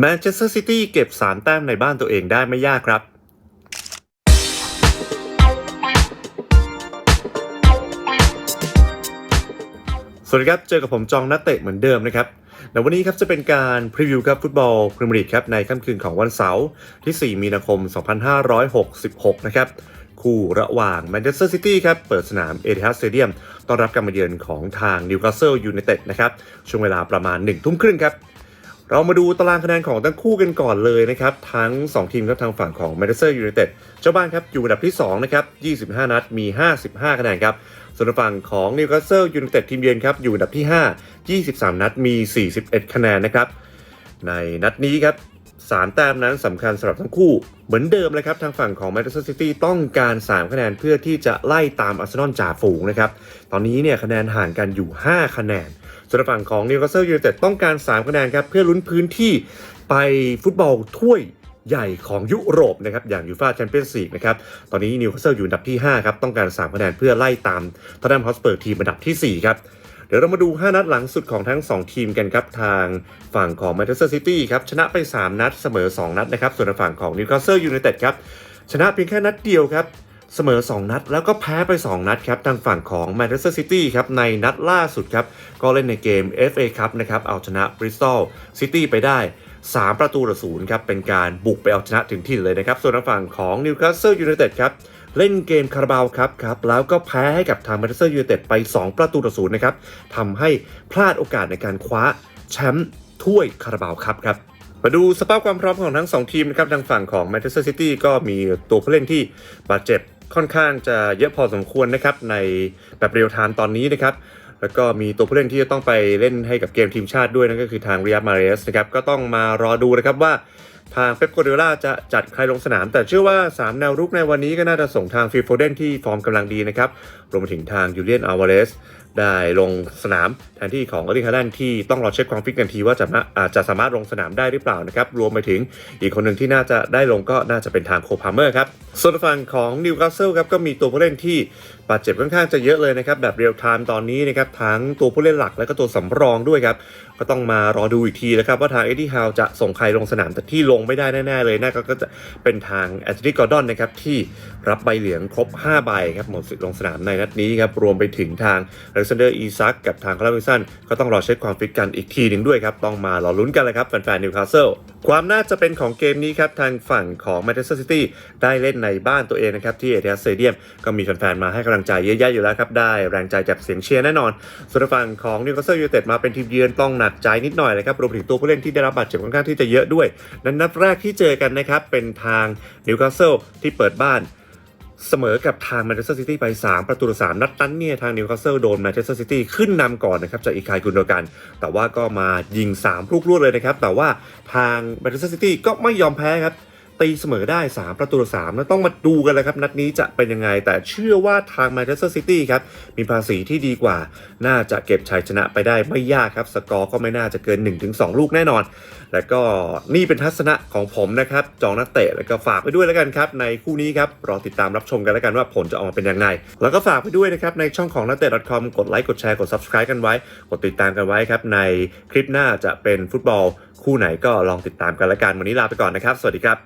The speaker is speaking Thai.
แมนเชสเตอร์ซิตี้เก็บ 3 แต้มในบ้านตัวเองได้ไม่ยากครับ สวัสดีครับ เจอกับผมจองนักเตะเหมือนเดิมนะครับในวันนี้ครับจะเป็นการพรีวิวครับฟุตบอลพรีเมียร์ลีกครับในค่ำคืนของวันเสาร์ที่ 4 มีนาคม 2566 นะครับคู่ระหว่างแมนเชสเตอร์ซิตี้ครับเปิดสนามเอทิฮัดสเตเดียมต้อนรับการมาเยือนของทางนิวคาสเซิลยูไนเต็ดนะครับช่วงเวลาประมาณ1ทุ่มครึ่งครับ เรามาดูตารางคะแนนของทั้งคู่กันก่อนเลยนะครับ ทั้ง 2 ทีมครับทางฝั่งของแมนเชสเตอร์ยูไนเต็ดเจ้าบ้านครับอยู่อันดับที่ 2 นะครับ 25 นัดมี 55 คะแนนครับ ส่วนฝั่งของนิวคาสเซิลยูไนเต็ดทีมเยือนครับอยู่อันดับที่ 5 23 นัดมี 41 คะแนนนะครับ ในนัดนี้ครับสามแต้มนั้นสำคัญสำหรับทั้งคู่ เหมือนเดิมเลยครับ ทางฝั่งของแมนเชสเตอร์ซิตี้ต้องการ 3 คะแนนเพื่อที่จะไล่ตามอาร์เซนอลจ่าฝูงนะครับ ตอนนี้เนี่ยคะแนนห่างกันอยู่ 5 คะแนน ส่วนฝั่งของนิวคาสเซิลยูไนเต็ดต้องการ 3 คะแนนครับ เพื่อลุ้นพื้นที่ไปฟุตบอลถ้วยใหญ่ของยุโรปนะครับอย่างยูฟ่าแชมเปี้ยนส์ลีกนะครับตอนนี้นิวคาสเซิลอยู่อันดับที่ 5 ครับ ต้องการ 3 คะแนนเพื่อไล่ตามทอตแนมฮอสเปอร์ทีมอันดับทีสี่ 4 ครับ เดี๋ยวเรามาดู 5 นัดหลังสุดของทั้ง 2 ทีมกันครับ ทางฝั่งของแมนเชสเตอร์ซิตี้ครับ ชนะไป 3 นัดเสมอ 2 นัดนะครับ ส่วนฝั่งของนิวคาสเซิลยูไนเต็ดครับ ชนะเพียงแค่นัดเดียวครับ เสมอ 2 นัด แล้วก็แพ้ไป 2 นัดครับทางฝั่งของแมนเชสเตอร์ซิตี้ครับในนัดล่าสุดครับ ก็เล่นในเกม FA ครับนะครับเอาชนะบริสตอลซิตี้ไปได้ 3 ประตูต่อศูนย์ครับ เป็นการบุกไปเอาชนะถึงที่เลยนะครับ ส่วนทางฝั่งของนิวคาสเซิลยูไนเต็ดครับเล่นเกมคาราบาวครับครับแล้วก็แพ้ให้กับทางแมนเชสเตอร์ยูไนเต็ดไป 2 ประตูต่อศูนย์นะครับทำให้พลาดโอกาสในการคว้าแชมป์ถ้วยคาราบาวครับครับมาดูสภาพความพร้อมของทั้ง 2 ทีมนะครับทางฝั่งของแมนเชสเตอร์ซิตี้ก็มีตัวผู้เล่นที่บาดเจ็บ ค่อนข้างจะเยอะพอสมควรนะครับในแบบเรียลไทม์ตอนนี้นะครับ แล้วก็มีตัวผู้เล่นที่จะต้องไปเล่นให้กับเกมทีมชาติด้วยนั่นก็คือทางเรียบมาเรสนะครับก็ต้องมารอดูนะครับว่า ทางเป๊ปโกเดล่าจะจัดใครลงสนาม แต่เชื่อว่า 3 แนวรุกในวันนี้ก็น่าจะส่งทางฟิลโฟเดนที่ฟอร์มกำลังดีนะครับรวมไปถึงทางยูเลียนอาวาเรสได้ลงสนามแทนที่ของอลิคาแลนที่ต้องรอเช็คความฟิตกันทีว่าจะมาอาจจะสามารถลงสนามได้หรือเปล่านะครับ รวมไปถึงอีกคนหนึ่งที่น่าจะได้ลงก็น่าจะเป็นทางโคพาเมอร์ครับ ส่วนฝั่งของนิวคาสเซิลครับก็มีตัวผู้เล่นที่บาดเจ็บค่อนข้างจะเยอะเลยนะครับ แบบเรียลไทม์ตอนนี้นะครับ ทั้งตัวผู้เล่นหลักและก็ตัวสำรองด้วยครับ ก็ต้องมารอดูอีกทีนะครับว่าทางเอ็ดดี้ฮาวจะส่งใครลงสนามแต่ที่ลงงไม่ได้แน่ๆเลยนะก็จะเป็นทางแอนโทนีกอร์ดอนนะครับที่รับใบเหลืองครบ 5 ใบครับหมดสิทธิ์ลงสนามในนัดนี้ครับรวมไปถึงทางอเล็กซานเดอร์อีซักกับทางคาร์ลวิสันก็ต้องรอเช็คความฟิตกันอีกทีหนึ่งด้วยครับต้องมารอลุ้นกันเลยครับแฟนๆนิวคาสเซิลความน่าจะเป็นของเกมนี้ครับทางฝั่งของแมนเชสเตอร์ซิตี้ได้เล่นในบ้านตัวเองนะครับที่เอเทียสเตเดียมก็มีแฟนๆมาให้กำลังใจเยอะแยะอยู่แล้วครับได้แรงใจจากเสียงเชียร์แน่นอนส่วนฝั่งของนิวคาสเซิลยูไนเต็ดมาเป็นทีมเยือนต้องหนักใจนิดหน่อยนะครับรวมถึงตัวผู้เล่นที่ได้รับบาดเจ็บค่อนข้างที่จะเยอะด้วยนั้นนัดแรกที่เจอกันนะครับ เป็นทางนิวคาสเซิลที่เปิดบ้านเสมอกับทางแมนเชสเตอร์ซิตี้ไป 3 ประตูต่อ3นัดนั้นเนี่ยทางนิวคาสเซิลโดนแมนเชสเตอร์ซิตี้ขึ้นนำก่อนนะครับจากอีคายกุนโดกัน แต่ว่าก็มายิง 3 ลูกรวดเลยนะครับ แต่ว่าทางแมนเชสเตอร์ซิตี้ก็ไม่ยอมแพ้ครับ ตีเสมอได้ 3 ประตูต่อ3แล้วต้องมาดูกันเลยครับ นัดนี้จะเป็นยังไง แต่เชื่อว่าทางแมนเชสเตอร์ซิตี้ครับ มีภาษีที่ดีกว่า น่าจะเก็บชัยชนะไปได้ไม่ยากครับ สกอร์ก็ไม่น่าจะเกิน 1-2 ลูกแน่นอน แล้วก็นี่เป็นทัศนะของผมนะครับ จองนักเตะแล้วก็ฝากไปด้วยแล้วกันครับ ในคู่นี้ครับรอติดตามรับชมกันแล้วกันว่าผลจะออกมาเป็นยังไง แล้วก็ฝากไปด้วยนะครับในช่องของนักเตะ .com กดไลค์กดแชร์กด subscribe กันไว้ กดติดตามกันไว้ครับในคลิปหน้าจะเป็นฟุตบอล คู่ไหนก็ลองติดตามกันแล้วกันวันนี้ลาไปก่อนนะครับ สวัสดีครับ